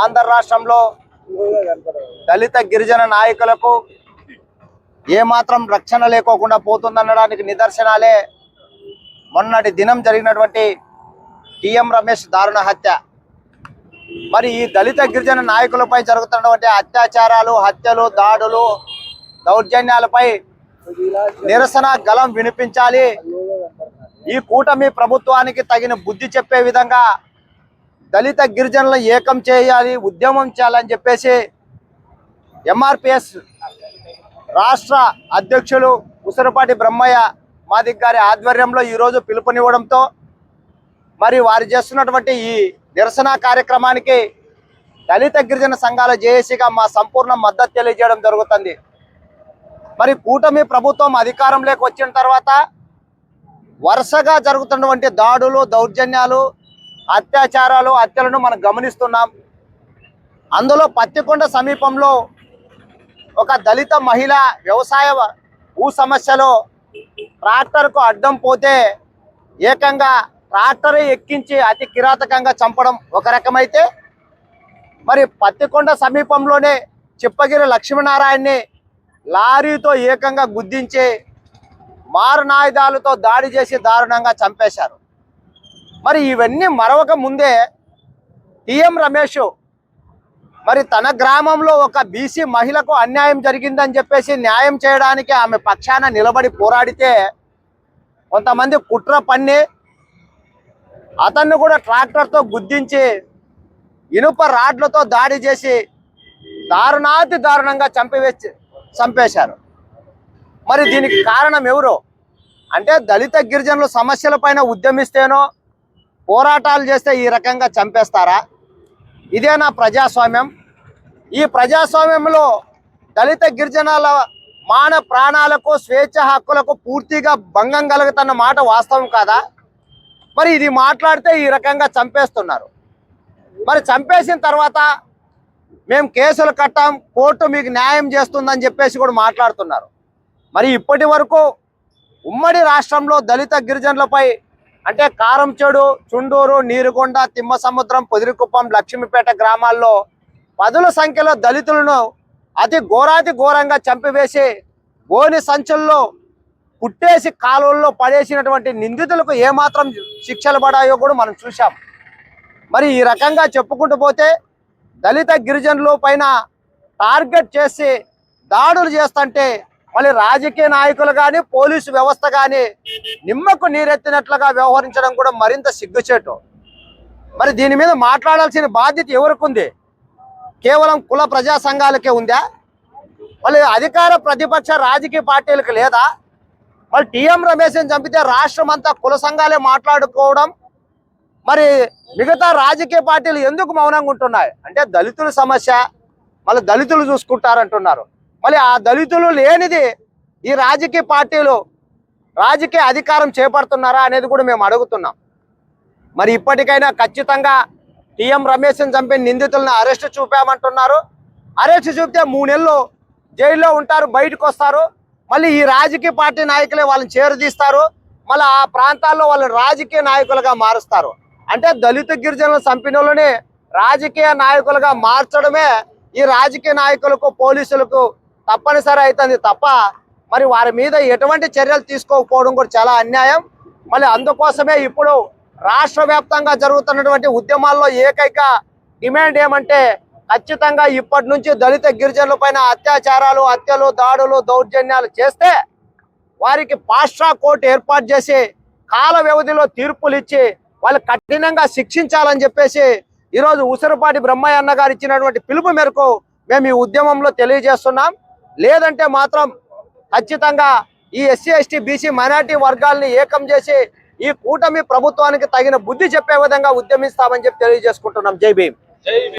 ఆంధ్ర రాష్ట్రంలో దళిత గిరిజన నాయకులకు ఏమాత్రం రక్షణ లేకోకుండా పోతుందనడానికి నిదర్శనాలే. మొన్నటి దినం జరిగినటువంటి టిఎం రమేష్ దారుణ హత్య. మరి ఈ దళిత గిరిజన నాయకులపై జరుగుతున్నటువంటి అత్యాచారాలు హత్యలు దాడులు దౌర్జన్యాలపై నిరసన గలం వినిపించాలి. ఈ కూటమి ప్రభుత్వానికి తగిన బుద్ధి చెప్పే విధంగా దళిత గిరిజనులను ఏకం చేయాలి ఉద్యమం చేయాలని చెప్పేసి ఎంఆర్పిఎస్ రాష్ట్ర అధ్యక్షులు ఉసిరిపాటి బ్రహ్మయ్య మాదిక్ గారి ఆధ్వర్యంలో ఈరోజు పిలుపునివ్వడంతో మరి వారు చేస్తున్నటువంటి ఈ నిరసన కార్యక్రమానికి దళిత గిరిజన సంఘాల జేఏసీగా మా సంపూర్ణ మద్దతు తెలియజేయడం జరుగుతుంది. మరి కూటమి ప్రభుత్వం అధికారంలోకి వచ్చిన తర్వాత వరుసగా జరుగుతున్నటువంటి దాడులు దౌర్జన్యాలు అత్యాచారాలు హత్యలను మనం గమనిస్తున్నాం. అందులో పత్తికొండ సమీపంలో ఒక దళిత మహిళ వ్యవసాయ భూ సమస్యలో ట్రాక్టర్కు అడ్డం పోతే ఏకంగా ట్రాక్టర్ ఎక్కించి అతి కిరాతకంగా చంపడం ఒక రకమైతే. మరి పత్తికొండ సమీపంలోనే చిప్పగిరి లక్ష్మీనారాయణని లారీతో ఏకంగా గుద్దించి మారునాయుధాలతో దాడి చేసి దారుణంగా చంపేశారు. మరి ఇవన్నీ మరొక ముందే టీఎం రమేష్ మరి తన గ్రామంలో ఒక బీసీ మహిళకు అన్యాయం జరిగిందని చెప్పేసి న్యాయం చేయడానికి ఆమె పక్షాన నిలబడి పోరాడితే కొంతమంది కుట్ర పన్ని అతన్ని కూడా ట్రాక్టర్తో గుద్దించి ఇనుప రాడ్లతో దాడి చేసి దారుణాతి దారుణంగా చంపివేసి చంపేశారు. మరి దీనికి కారణం ఎవరు? అంటే దళిత గిరిజనుల సమస్యల పైన ఉద్యమిస్తేనో పోరాటాలు చేస్తే ఈ రకంగా చంపేస్తారా? ఇదేనా ప్రజాస్వామ్యం. ఈ ప్రజాస్వామ్యంలో దళిత గిరిజనాల మాన ప్రాణాలకు స్వేచ్ఛ హక్కులకు పూర్తిగా భంగం కలుగుతున్న మాట వాస్తవం కాదా? మరి ఇది మాట్లాడితే ఈ రకంగా చంపేస్తున్నారు. మరి చంపేసిన తర్వాత మేము కేసులు కట్టాం కోర్టు మీకు న్యాయం చేస్తుందని చెప్పేసి కూడా మాట్లాడుతున్నారు. మరి ఇప్పటి వరకు ఉమ్మడి రాష్ట్రంలో దళిత గిరిజనులపై అంటే కారంచెడు చుండూరు నీరుగొండ తిమ్మ సముద్రం పొదిరికుప్పం లక్ష్మీపేట గ్రామాల్లో పదుల సంఖ్యలో దళితులను అతి ఘోరాతి ఘోరంగా చంపివేసి గోని సంచుల్లో పుట్టేసి కాలువల్లో పడేసినటువంటి నిందితులకు ఏమాత్రం శిక్షలు పడాయో కూడా మనం చూసాం మరి ఈ రకంగా చెప్పుకుంటూ పోతే దళిత గిరిజనుల పైన టార్గెట్ చేసి దాడులు చేస్తుంటే మళ్ళీ రాజకీయ నాయకులు కానీ పోలీసు వ్యవస్థ కానీ నిమ్మకు నీరెత్తినట్లుగా వ్యవహరించడం కూడా మరింత సిగ్గుచేటు. మరి దీని మీద మాట్లాడాల్సిన బాధ్యత ఎవరికి ఉంది కేవలం కుల ప్రజా సంఘాలకే ఉందా? మళ్ళీ అధికార ప్రతిపక్ష రాజకీయ పార్టీలకు లేదా? మళ్ళీ టీఎం రమేష్ని చంపితే రాష్ట్రం అంతా కుల సంఘాలే మాట్లాడుకోవడం. మరి మిగతా రాజకీయ పార్టీలు ఎందుకు మౌనంగా ఉంటున్నాయి? అంటే దళితుల సమస్య మళ్ళీ దళితులు చూసుకుంటారంటున్నారు. మళ్ళీ ఆ దళితులు లేనిది ఈ రాజకీయ పార్టీలు రాజకీయ అధికారం చేపడుతున్నారా అనేది కూడా మేము అడుగుతున్నాం. మరి ఇప్పటికైనా ఖచ్చితంగా టీఎం రమేష్ని చంపిన నిందితులను అరెస్ట్ చూపామంటున్నారు. అరెస్ట్ చూపితే మూడు నెలలు జైల్లో ఉంటారు బయటకు వస్తారు. మళ్ళీ ఈ రాజకీయ పార్టీ నాయకులే వాళ్ళని చేరుదీస్తారు మళ్ళీ ఆ ప్రాంతాల్లో వాళ్ళని రాజకీయ నాయకులుగా మారుస్తారు. అంటే దళిత గిరిజనులు చంపిన వాళ్ళని రాజకీయ నాయకులుగా మార్చడమే ఈ రాజకీయ నాయకులకు పోలీసులకు తప్పనిసరి అవుతుంది తప్ప మరి వారి మీద ఎటువంటి చర్యలు తీసుకోకపోవడం కూడా చాలా అన్యాయం. మళ్ళీ అందుకోసమే ఇప్పుడు రాష్ట్ర వ్యాప్తంగా జరుగుతున్నటువంటి ఉద్యమాల్లో ఏకైక డిమాండ్ ఏమంటే ఖచ్చితంగా ఇప్పటి నుంచి దళిత గిరిజనుల పైన అత్యాచారాలు హత్యలు దాడులు దౌర్జన్యాలు చేస్తే వారికి పాస్ట్రా కోర్టు ఏర్పాటు చేసి కాల వ్యవధిలో తీర్పులు ఇచ్చి వాళ్ళు కఠినంగా శిక్షించాలని చెప్పేసి ఈరోజు ఉసిరిపాటి బ్రహ్మయ్య అన్న గారు ఇచ్చినటువంటి పిలుపు మేరకు మేము ఈ ఉద్యమంలో తెలియజేస్తున్నాం. లేదంటే మాత్రం ఖచ్చితంగా ఈ ఎస్సీ ఎస్టీ బీసీ మైనార్టీ వర్గాల్ని ఏకం చేసి ఈ కూటమి ప్రభుత్వానికి తగిన బుద్ధి చెప్పే విధంగా ఉద్యమిస్తామని చెప్పి తెలియజేసుకుంటున్నాం. జై భీమ్.